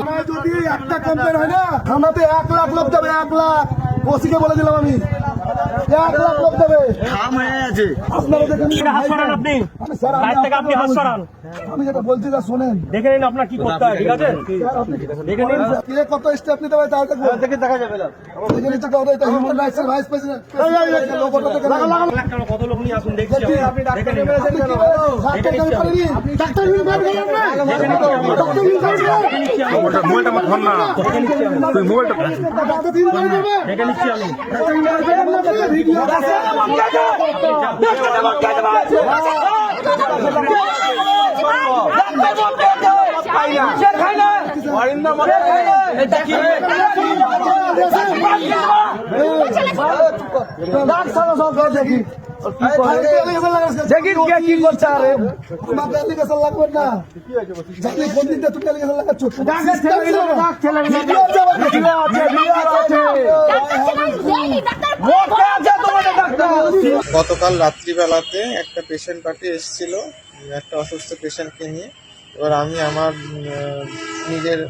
থানায় যদি একটা কমপ্লেন হয় না থানাতে এক লাখ লোক যাবে এক লাখ। ওসিকে বলে দিলাম আমি। এক লাখ লোক যাবে আপনারা আপনি। স্যার, আপনি হাত সরান। আমি যেটা বলছি তা শোনেন। দেখে নিন আপনার কি করতে হয় ঠিক আছে? দেখে নিন। কে কত স্টেপ নিতে হবে তাও দেখব দেখে দেখা যাবে না। দেখে নিতে হবে এটা হিউম্যান রাইটস এর ভাইস প্রেসিডেন্ট দেখে কত লোক নিয়ে আসুন দেখছি দেখি, আপনি দেখে নিন। আপনি কি বলেছেন? ডাক্তার আমি। পারিনি। ডাক্তার আমি। পারিনি। ডাক্তার আমি পারিনি। ডাক্তার আমি পারিনি। দেখে নিচ্ছি আমি। দেখি কে কি করছে আরে তোমাকে অ্যাপ্লিকেশন লাগবে না জানি কোন দিন তুমি অ্যাপ্লিকেশন গতকাল রাত্রিবেলাতে একটা পেশেন্ট পার্টি এসেছিল। একটা অসুস্থ পেশেন্টকে নিয়ে। এবার আমি আমার নিজের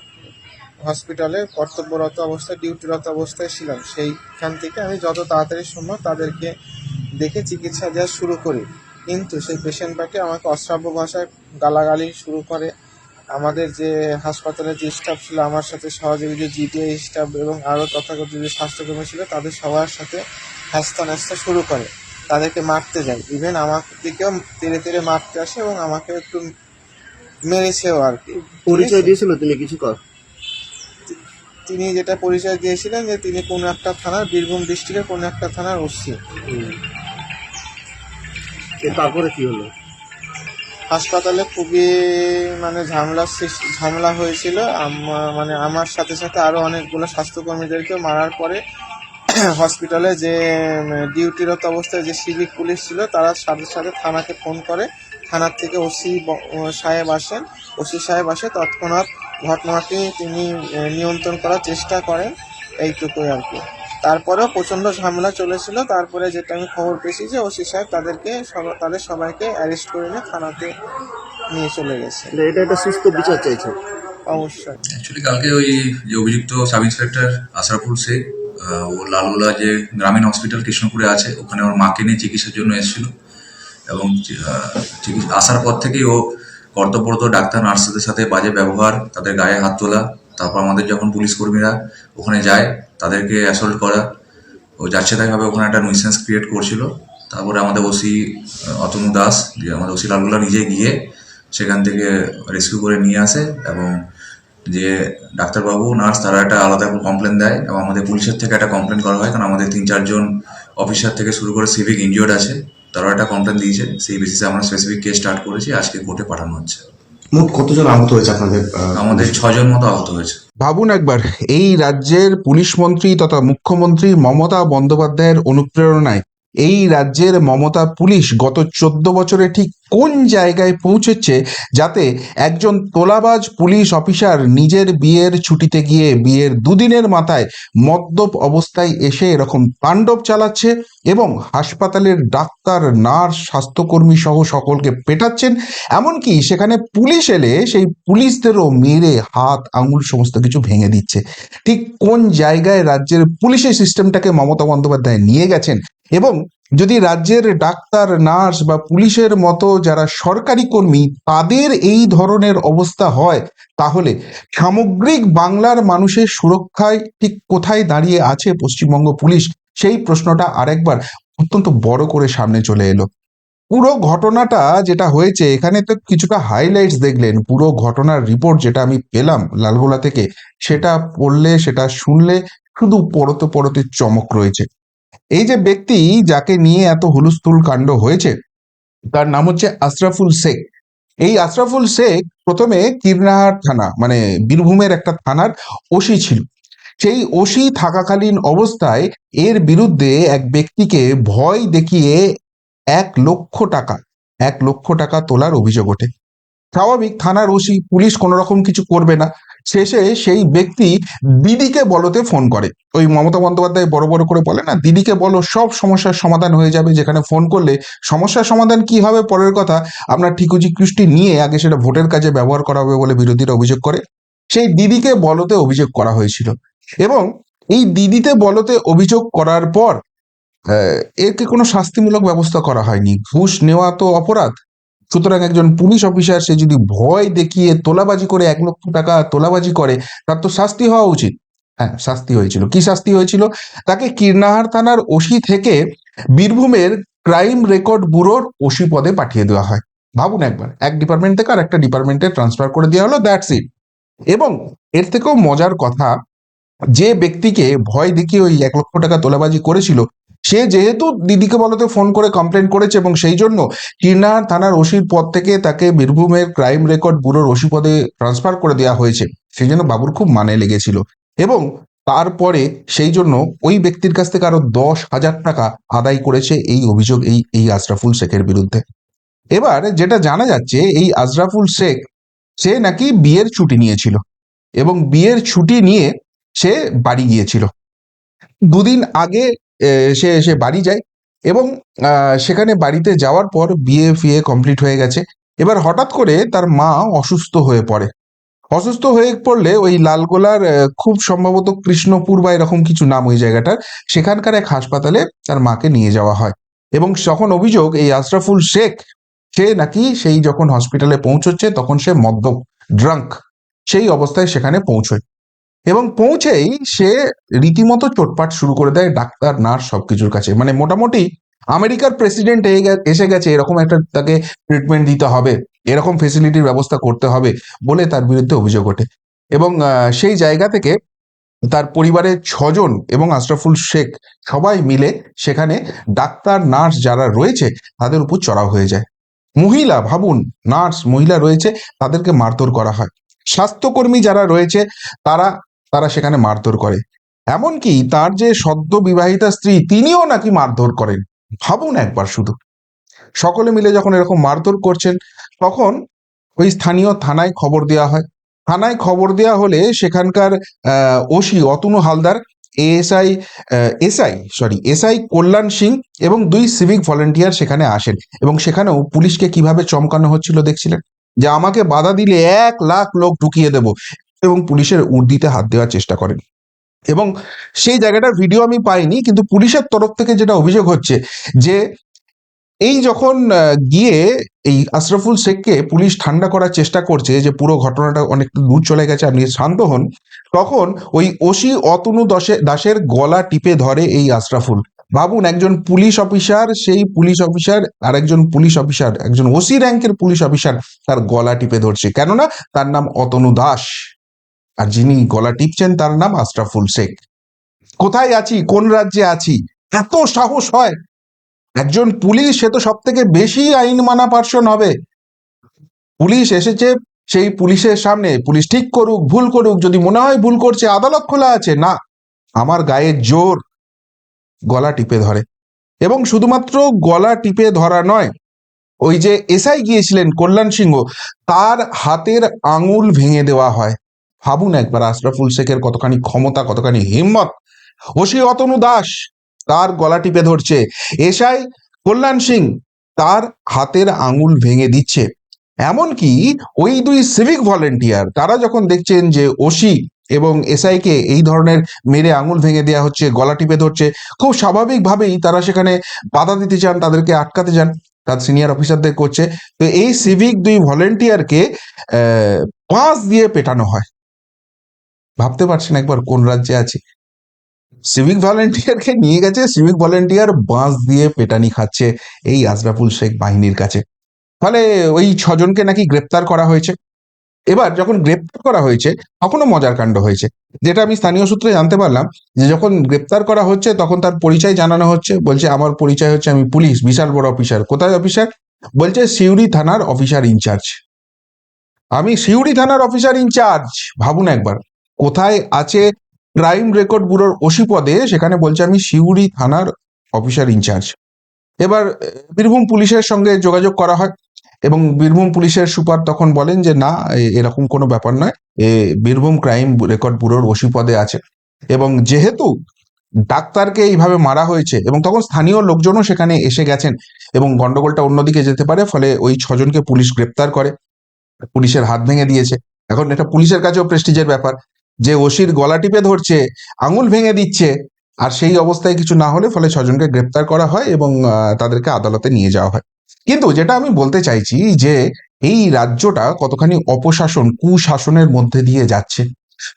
হসপিটালে কর্তব্যরত অবস্থায়, ডিউটিরত অবস্থায় ছিলাম। সেইখান থেকে আমি যত তাড়াতাড়ি সম্ভব তাদেরকে দেখে চিকিৎসা দেওয়া শুরু করি। কিন্তু সেই পেশেন্টটাকে আমাকে অশ্রাব্য ভাষায় গালাগালি শুরু করে। আমাদের যে হাসপাতালের যে স্টাফ ছিল, আমার সাথে সহযোগী যে জিটিআই স্টাফ এবং আরও তথাকথিত যে স্বাস্থ্যকর্মী ছিল, তাদের সবার সাথে হ্যাস্তা শুরু করে। তাদেরকে মারতে যায়। ইভেন আমার দিকেও তেড়ে তেড়ে মারতে আসে এবং আমাকে একটু মেরেছেও আর কি। পরিচয় দিয়েছিল তুমি কিছু কর? তিনি যেটা পরিচয় দিয়েছিলেন যে তিনি কোনো একটা থানার বীরভূম ডিস্ট্রিক্টের কোনো একটা থানার ওসি। তারপরে কি হলো? হাসপাতালে খুবই মানে ঝামেলা সৃষ্টি ঝামেলা হয়েছিল। মানে আমার সাথে সাথে আরও অনেকগুলো স্বাস্থ্যকর্মীদেরকে মারার পরে হসপিটালে যে ডিউটিরত অবস্থায় যে সিভিক পুলিশ ছিল তারা সাথে সাথে থানাকে ফোন করে। থানার থেকে ওসি সাহেব আসেন। ওসি সাহেব আসে তৎক্ষণাৎ ঘটনাটি তিনি নিয়ন্ত্রণ করার চেষ্টা করেন। এইটুকুই আর কি। তারপরেও প্রচণ্ড ঝামেলা চলেছিল। তারপরে যেটা আমি খবর পেয়েছি যে ওসি সাহেব তাদেরকে সবা- তাদের সবাইকে অ্যারেস্ট করে নিয়ে থানাতে নিয়ে চলে গেছে। এটা একটা সুস্থ বিচার চাইছে। অবশ্যই। অ্যাকচুয়ালি কালকে ওই যে অভিযুক্ত সাব ইন্সপেক্টর আশরাফুল শেখ ও লালগোলা যে গ্রামীণ হসপিটাল কৃষ্ণপুরে আছে, ওখানে ওর মাকে নিয়ে চিকিৎসার জন্য এসেছিল। এবং আসার পর থেকেই ও কর্তব্যরত ডাক্তার, নার্সদের সাথে বাজে ব্যবহার, তাদের গায়ে হাত তোলা, তারপর আমাদের যখন পুলিশ কর্মীরা ওখানে যায়, তাদেরকে অ্যাসল্ট করা, ও যাচ্ছে তাইভাবে ওখানে একটা নুইসেন্স ক্রিয়েট করছিল। তারপরে আমাদের ওসি অতনু দাস আমাদের ওসি লালগোলা নিজে গিয়ে সেখান থেকে রেস্কিউ করে নিয়ে আসে এবং যে ডাক্তারবাবু নার্স তারা একটা আলাদা কমপ্লেন দেয় এবং আমাদের পুলিশের থেকে একটা কমপ্লেন করা হয়। কারণ আমাদের তিন চারজন অফিসার থেকে শুরু করে সিভিক ইনজিওর্ড আছে তারাও একটা কমপ্লেন দিয়েছে। সেই বেসিসে আমরা স্পেসিফিক কেস স্টার্ট করেছি আজকে কোর্টে পাঠানো হচ্ছে। মোট কতজন আহত হয়েছে আপনাদের আমাদের ছজন মতো আহত হয়েছে। ভাবুন একবার এই রাজ্যের পুলিশ মন্ত্রী তথা মুখ্যমন্ত্রী মমতা বন্দ্যোপাধ্যায়ের অনুপ্রেরণায় এই রাজ্যের মমতা পুলিশ গত চোদ্দ বছরে ঠিক কোন জায়গায় পৌঁছেছে যাতে একজন তোলাবাজ পুলিশ অফিসার নিজের বিয়ের ছুটিতে গিয়ে বিয়ের দুদিনের মাথায় মদ্যপ অবস্থায় এসে এরকম তাণ্ডব চালাচ্ছে এবং হাসপাতালের ডাক্তার, নার্স, স্বাস্থ্যকর্মী সহ সকলকে পেটাচ্ছেন। এমনকি সেখানে পুলিশ এলে সেই পুলিশদেরও মেরে, হাত, আঙুল সমস্ত কিছু ভেঙে দিচ্ছে। ঠিক কোন জায়গায় রাজ্যের পুলিশের সিস্টেমটাকে মমতা বন্দ্যোপাধ্যায় নিয়ে গেছেন এবং যদি রাজ্যের ডাক্তার, নার্স বা পুলিশের মতো যারা সরকারি কর্মী, তাদের এই ধরনের অবস্থা হয়, তাহলে সামগ্রিক বাংলার মানুষের সুরক্ষায় ঠিক কোথায় দাঁড়িয়ে আছে পশ্চিমবঙ্গ পুলিশ? সেই প্রশ্নটা আরেকবার অত্যন্ত বড় করে সামনে চলে এলো। পুরো ঘটনাটা যেটা হয়েছে, এখানে তো কিছুটা হাইলাইটস দেখলেন। পুরো ঘটনার রিপোর্ট যেটা আমি পেলাম লালগোলা থেকে, সেটা পড়লে, সেটা শুনলে শুধু পরতে পরতে চমক রয়েছে। এই যে ব্যক্তি যাকে নিয়ে এত হুলস্থুল কাণ্ড হয়েছে, তার নাম হচ্ছে আশরাফুল শেখ। এই আশরাফুল শেখ প্রথমে কিরনাহাট থানা মানে বীরভূমের একটা থানার ওসি ছিল। সেই ওসি থাকাকালীন অবস্থায় এর বিরুদ্ধে এক ব্যক্তিকে ভয় দেখিয়ে এক লক্ষ টাকা, এক লক্ষ টাকা তোলার অভিযোগ ওঠে। স্বাভাবিক থানার ওসি, পুলিশ কোনো রকম কিছু করবে না। শেষে সেই ব্যক্তি দিদিকে বলতে ফোন করে। ওই মমতা বন্দ্যোপাধ্যায় বড় বড় করে বলে না দিদিকে বলো সব সমস্যার সমাধান হয়ে যাবে যেখানে ফোন করলে সমস্যার সমাধান কি হবে পরের কথা আমরা ঠিকুজি কৃষ্টি নিয়ে আগে সেটা ভোটের কাজে ব্যবহার করা হবে বলে বিরোধীরা অভিযোগ করে। সেই দিদিকে বলতে অভিযোগ করা হয়েছিল এবং এই দিদিতে বলতে অভিযোগ করার পর আহ, এরকে কোনো শাস্তিমূলক ব্যবস্থা করা হয়নি? ঘুষ নেওয়া তো অপরাধ। সুতরাং একজন পুলিশ অফিসার, সে যদি ভয় দেখিয়ে তোলাবাজি করে, এক লক্ষ টাকা তোলাবাজি করে, তার তো শাস্তি হওয়া উচিত। হ্যাঁ শাস্তি হয়েছিল। কি শাস্তি হয়েছিল? তাকে কীর্ণাহার থানার ওসি থেকে বীরভূমের ক্রাইম রেকর্ড ব্যুরোর ওসি পদে পাঠিয়ে দেওয়া হয়। ভাবুন একবার। এক ডিপার্টমেন্ট থেকে আর একটা ডিপার্টমেন্টে ট্রান্সফার করে দেওয়া হলো দ্যাটস ইট এবং এর থেকেও মজার কথা, যে ব্যক্তিকে ভয় দেখিয়ে ওই এক লক্ষ টাকা তোলাবাজি করেছিল সে যেহেতু দিদিকে বলতে ফোন করে কমপ্লেন করেছে এবং সেই জন্য কিরনার থানার ওসির পদ থেকে তাকে বীরভূমের ক্রাইম রেকর্ড ব্যুরোর ওসি পদে ট্রান্সফার করে দেওয়া হয়েছে। সেই জন্য বাবুর খুব মানে লেগেছিল। এবং তারপরে সেই জন্য ওই ব্যক্তির কাছ থেকে আরও দশ হাজার টাকা আদায় করেছে এই অভিযোগ, এই এই আশরাফুল শেখের বিরুদ্ধে। এবার যেটা জানা যাচ্ছে, এই আশরাফুল শেখ, সে নাকি বিয়ের ছুটি নিয়েছিল এবং বিয়ের ছুটি নিয়ে সে বাড়ি গিয়েছিল। দুদিন আগে সে সে বাড়ি যায় এবং সেখানে বাড়িতে যাওয়ার পর বিয়ে ফিয়ে কমপ্লিট হয়ে গেছে। এবার হঠাৎ করে তার মা অসুস্থ হয়ে পড়ে। অসুস্থ হয়ে পড়লে ওই লালগোলার খুব সম্ভবত কৃষ্ণপুর বা এরকম কিছু নাম ওই জায়গাটার, সেখানকার এক হাসপাতালে তার মাকে নিয়ে যাওয়া হয়। এবং যখন অভিযোগ, এই আশরাফুল শেখ, সে নাকি সেই যখন হসপিটালে পৌঁছচ্ছে তখন সে মদ্যপ ড্রাঙ্ক সেই অবস্থায় সেখানে পৌঁছয়। এবং পৌঁছেই সে রীতিমতো চোটপাট শুরু করে দেয় ডাক্তার, নার্স সবকিছুর কাছে। মানে মোটামুটি আমেরিকার প্রেসিডেন্ট এসে গেছে, এরকম একটা তাকে ট্রিটমেন্ট দিতে হবে, এরকম ফেসিলিটির ব্যবস্থা করতে হবে বলে তার বিরুদ্ধে অভিযোগ ওঠে। এবং সেই জায়গা থেকে তার পরিবারের ছজন এবং আশরাফুল শেখ সবাই মিলে সেখানে ডাক্তার, নার্স যারা রয়েছে তাদের উপর চড়াও হয়ে যায়। মহিলা, ভাবুন, নার্স, মহিলা রয়েছে তাদেরকে মারধর করা হয়। স্বাস্থ্যকর্মী যারা রয়েছে তারা তারা সেখানে মারধর করে। এমনকি তার যে সদ্য বিবাহিতা স্ত্রী, তিনিও নাকি মারধর করেন। ভাবুন একবার শুধু। সকলে মিলে যখন এরকম মারধর করছেন, তখন ওই স্থানীয় থানায় খবর দেওয়া হয়। থানায় খবর দেওয়া হলে সেখানকার OC Atanu Haldar, ASI SI sorry SI Kalyan Singh এবং দুই সিভিক ভলেন্টিয়ার সেখানে আসেন এবং সেখানেও পুলিশকে কীভাবে চমকানো হচ্ছিল দেখছিলেন? যে আমাকে বাধা দিলে এক লাখ লোক ঢুকিয়ে দেব। এবং পুলিশের উর্দিতে হাত দেওয়ার চেষ্টা করেন। এবং সেই জায়গাটার ভিডিও আমি পাইনি, কিন্তু পুলিশের তরফ থেকে যেটা অভিযোগ হচ্ছে যে, এই যখন গিয়ে এই আশরাফুল শেখকে পুলিশ ঠান্ডা করার চেষ্টা করছে যে, পুরো ঘটনাটা অনেক দূর চলে গেছে, আপনি শান্ত হন, তখন ওই ওসি অতনু দশে দাসের গলা টিপে ধরে এই আশরাফুল। ভাবুন, একজন পুলিশ অফিসার, সেই পুলিশ অফিসার আর একজন পুলিশ অফিসার, একজন ওসি র্যাঙ্কের পুলিশ অফিসার, তার গলা টিপে ধরছে। কেননা, তার নাম অতনু দাস। আর যিনি গলা টিপছেন তার নাম আশরাফুল শেখ। কোথায় আছি? কোন রাজ্যে আছি? এত সাহস হয়। একজন পুলিশ, সে তো সব থেকে বেশি আইন মানা পার্সন হবে। পুলিশ এসেছে, সেই পুলিশের সামনে, পুলিশ ঠিক করুক, ভুল করুক, যদি মনে হয় ভুল করছে, আদালত খোলা আছে। না, আমার গায়ে জোর গলা টিপে ধরে। এবং শুধুমাত্র গলা টিপে ধরা নয়, ওই যে এসআই গিয়েছিলেন, কল্যাণ সিংহ, তার হাতের আঙুল ভেঙে দেওয়া হয়। ভাবুন একবার আশরাফুল শেখের কতখানি ক্ষমতা, কতখানি হিম্মত। ওসি অতনু দাস তার গলা টিপে ধরছে, এসআই কল্যাণ সিং তার হাতের আঙুল ভেঙে দিচ্ছে। এমনকি ওই দুই সিভিক ভলেন্টিয়ার তারা যখন দেখছেন যে ওসি এবং এসআই কে এই ধরনের মেরে আঙুল ভেঙে দেওয়া হচ্ছে, গলা টিপে ধরছে, খুব স্বাভাবিকভাবেই তারা সেখানে বাধা দিতে চান, তাদেরকে আটকাতে চান, তার সিনিয়র অফিসারদের করছে। তো এই সিভিক দুই ভলেন্টিয়ারকে পাঁচ দিয়ে পেটানো হয়। ভাবতে পারছেন একবার কোন রাজ্যে আছে? সিভিক ভলেন্টিয়ারকে নিয়ে গেছে সিভিক ভলেন্টিয়ার বাঁশ দিয়ে পেটানি খাচ্ছে এই আজরাফুল শেখ বাহিনীর কাছে। ফলে ওই ছজনকে নাকি গ্রেপ্তার করা হয়েছে। এবার যখন গ্রেপ্তার করা হয়েছে, তখনও মজার কাণ্ড হয়েছে। যেটা আমি স্থানীয় সূত্রে জানতে পারলাম, যে যখন গ্রেপ্তার করা হচ্ছে, তখন তার পরিচয় জানানো হচ্ছে। বলছে, আমার পরিচয় হচ্ছে আমি পুলিশ, বিশাল বড় অফিসার। কোথায় অফিসার? বলছে, সিউড়ি থানার অফিসার ইনচার্জ। আমি সিউড়ি থানার অফিসার ইনচার্জ, ভাবুন একবার। কোথায় আছে ক্রাইম রেকর্ড ব্যুরোর ওসি পদে? সেখানে বলছে, আমি সিউড়ি থানার অফিসার ইনচার্জ এবার বীরভূম পুলিশের সঙ্গে যোগাযোগ করা হয় এবং বীরভূম পুলিশের সুপার তখন বলেন যে, না এরকম কোনো ব্যাপার নয়। এ, বীরভূম ক্রাইম রেকর্ড ব্যুরোর ওসি পদে আছে। এবং যেহেতু ডাক্তারকে এইভাবে মারা হয়েছে এবং তখন স্থানীয় লোকজনও সেখানে এসে গেছেন এবং গন্ডগোলটা অন্যদিকে যেতে পারে, ফলে ওই ছজনকে পুলিশ গ্রেপ্তার করে, পুলিশের হাত ভেঙে দিয়েছে। এখন এটা পুলিশের কাছেও প্রেস্টিজের ব্যাপার। যে ওসির গলা টিপে ধরছে, আঙুল ভেঙে দিচ্ছে, আর সেই অবস্থায় কিছু না হলে ফলে ছজনকে গ্রেপ্তার করা হয় এবং তাদেরকে আদালতে নিয়ে যাওয়া হয়। কিন্তু যেটা আমি বলতে চাইছি যে, এই রাজ্যটা কতখানি অপশাসন, কুশাসনের মধ্যে দিয়ে যাচ্ছে।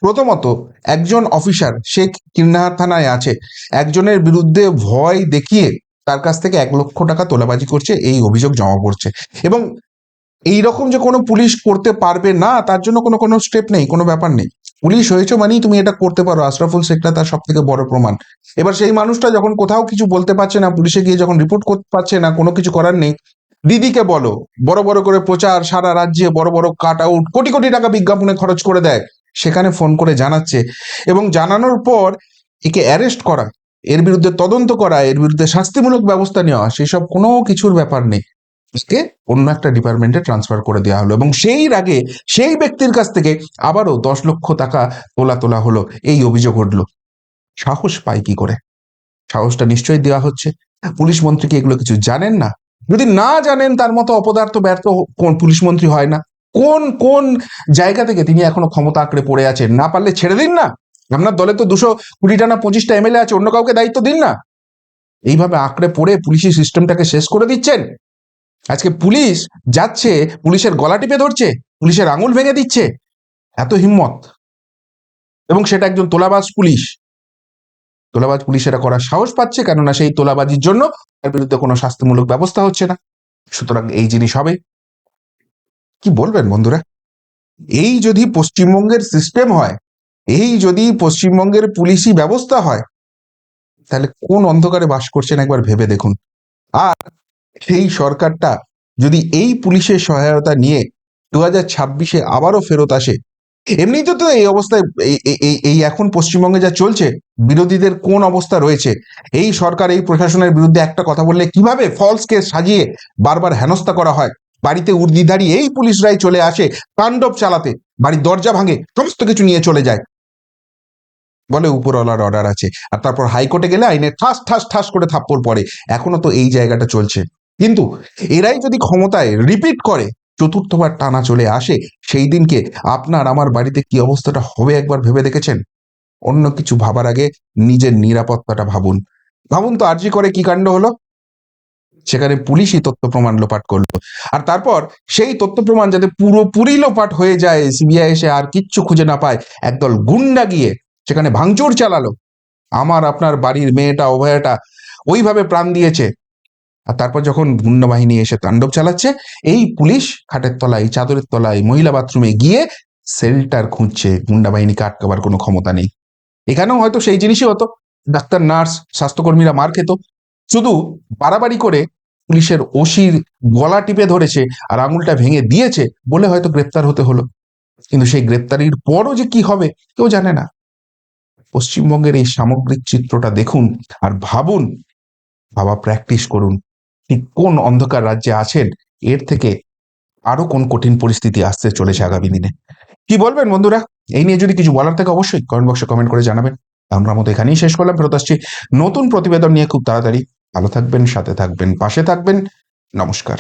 প্রথমত, একজন অফিসার, সে কিন্নাহার থানায় আছে, একজনের বিরুদ্ধে ভয় দেখিয়ে তার কাছ থেকে এক লক্ষ টাকা তোলাবাজি করছে, এই অভিযোগ জমা পড়ছে। এবং এই রকম যে কোনো পুলিশ করতে পারবে না, তার জন্য কোনো কোনো স্টেপ নেই, কোনো ব্যাপার নেই। পুলিশ হয়েছে মানেই তুমি এটা করতে পারো। আশরাফুল শেখটা তার সব থেকে বড় প্রমাণ। এবার সেই মানুষটা যখন কোথাও কিছু বলতে পারছে না, পুলিশে গিয়ে যখন রিপোর্ট করতে পারছে না, কোনো কিছু করার নেই, দিদিকে বলো, বড় বড় করে প্রচার সারা রাজ্যে বড় বড় কাট আউট কোটি কোটি টাকা বিজ্ঞাপনে খরচ করে দেয়, সেখানে ফোন করে জানাচ্ছে। এবং জানানোর পর একে অ্যারেস্ট করা, এর বিরুদ্ধে তদন্ত করা, এর বিরুদ্ধে শাস্তিমূলক ব্যবস্থা নেওয়া, সেসব কোনো কিছুর ব্যাপার নেই। একে অন্য একটা ডিপার্টমেন্টে ট্রান্সফার করে দেওয়া হলো। এবং সেই আগে সেই ব্যক্তির কাছ থেকে আবারও দশ লক্ষ টাকা তোলা তোলা হলো। এই অভিযোগ উঠল। সাহস পায় কি করে? সাহসটা নিশ্চয়ই দেওয়া হচ্ছে। পুলিশ মন্ত্রী কি এগুলো কিছু জানেন না? যদি না জানেন, তার মতো অপদার্থ ব্যর্থ কোন পুলিশ মন্ত্রী হয় না? কোন কোন জায়গা থেকে তিনি এখনও ক্ষমতা আঁকড়ে পড়ে আছেন? না পারলে ছেড়ে দিন না। আপনার দলে তো দুশো কুড়িটা না পঁচিশটা এমএলএ আছে, অন্য কাউকে দায়িত্ব দিন না। এইভাবে আঁকড়ে পড়ে পুলিশি সিস্টেমটাকে শেষ করে দিচ্ছেন? আজকে পুলিশ যাচ্ছে, পুলিশের গলা টিপে ধরছে, পুলিশের আঙুল ভেঙে দিচ্ছে। এত হিম্মত। এবং সেটা একজন তোলাবাজ পুলিশ। তোলাবাজ পুলিশ এটা করার সাহস পাচ্ছে, কেননা সেই তোলাবাজির জন্য তার বিরুদ্ধে কোনো শাস্তিমূলক ব্যবস্থা হচ্ছে না। সুতরাং এই জিনিস হবে। কি বলবেন বন্ধুরা? এই যদি পশ্চিমবঙ্গের সিস্টেম হয়, এই যদি পশ্চিমবঙ্গের পুলিশি ব্যবস্থা হয়, তাহলে কোন অন্ধকারে বাস করছেন একবার ভেবে দেখুন। আর সেই সরকারটা যদি এই পুলিশের সহায়তা নিয়ে দু হাজার ছাব্বিশে আবারও ফেরত আসে, এমনিতে তো এই অবস্থায় এই এখন পশ্চিমবঙ্গে যা চলছে, বিরোধীদের কোন অবস্থা রয়েছে? এই সরকার, এই প্রশাসনের বিরুদ্ধে একটা কথা বললে কীভাবে ফলস কেস সাজিয়ে বারবার হেনস্থা করা হয়? বাড়িতে উর্দিধারী এই পুলিশরাই চলে আসে তাণ্ডব চালাতে, বাড়ির দরজা ভাঙে, সমস্ত কিছু নিয়ে চলে যায়। বলে উপরওয়ালার অর্ডার আছে। আর তারপর হাইকোর্টে গেলে আইনে ঠাস ঠাস ঠাস করে থাপ্পড় পড়ে। এখনও তো এই জায়গাটা চলছে। কিন্তু এরাই যদি ক্ষমতায় রিপিট করে, চতুর্থবার টানা চলে আসে, সেই দিনকে আপনার আমার বাড়িতে কি অবস্থাটা হবে একবার ভেবে দেখেছেন? অন্য কিছু ভাবার আগে নিজের নিরাপত্তাটা ভাবুন। ভাবুন তো আর্জি করে কি কাণ্ড হলো? সেখানে পুলিশই তথ্য প্রমাণ লোপাট করল। আর তারপর সেই তথ্য প্রমাণ যাতে পুরোপুরি লোপাট হয়ে যায় সিবিআই এসে আর কিচ্ছু খুঁজে না পায়, একদল গুন্ডা গিয়ে সেখানে ভাঙচুর চালালো। আমার আপনার বাড়ির মেয়েটা, অভয়াটা ওইভাবে প্রাণ দিয়েছে। আর তারপর যখন গুন্ডা বাহিনী এসে তাণ্ডব চালাচ্ছে, এই পুলিশ খাটের তলায়, চাদরের তলায়, মহিলা বাথরুমে গিয়ে সেল্টার খুঁজছে। গুন্ডা বাহিনীকে আটকাবার কোনো ক্ষমতা নেই। এখানেও হয়তো সেই জিনিসই হতো। ডাক্তার, নার্স, স্বাস্থ্যকর্মীরা মার খেত। শুধু বাড়াবাড়ি করে পুলিশের ওসির গলা টিপে ধরেছে আর আঙুলটা ভেঙে দিয়েছে বলে হয়তো গ্রেপ্তার হতে হলো। কিন্তু সেই গ্রেপ্তারির পরও যে কি হবে, কেউ জানে না। পশ্চিমবঙ্গের এই সামগ্রিক চিত্রটা দেখুন আর ভাবুন। ভাবা প্র্যাকটিস করুন। ঠিক কোন অন্ধকার রাজ্যে আছেন? এর থেকে আরও কোন কঠিন পরিস্থিতি আসতে চলেছে আগামী দিনে? কি বলবেন বন্ধুরা? এই নিয়ে যদি কিছু বলার থাকে অবশ্যই কমেন্ট বক্সে কমেন্ট করে জানাবেন। আমরা মতো এখানেই শেষ করলাম, ফেরত আসছি নতুন প্রতিবেদন নিয়ে খুব তাড়াতাড়ি। ভালো থাকবেন, সাথে থাকবেন, পাশে থাকবেন। নমস্কার।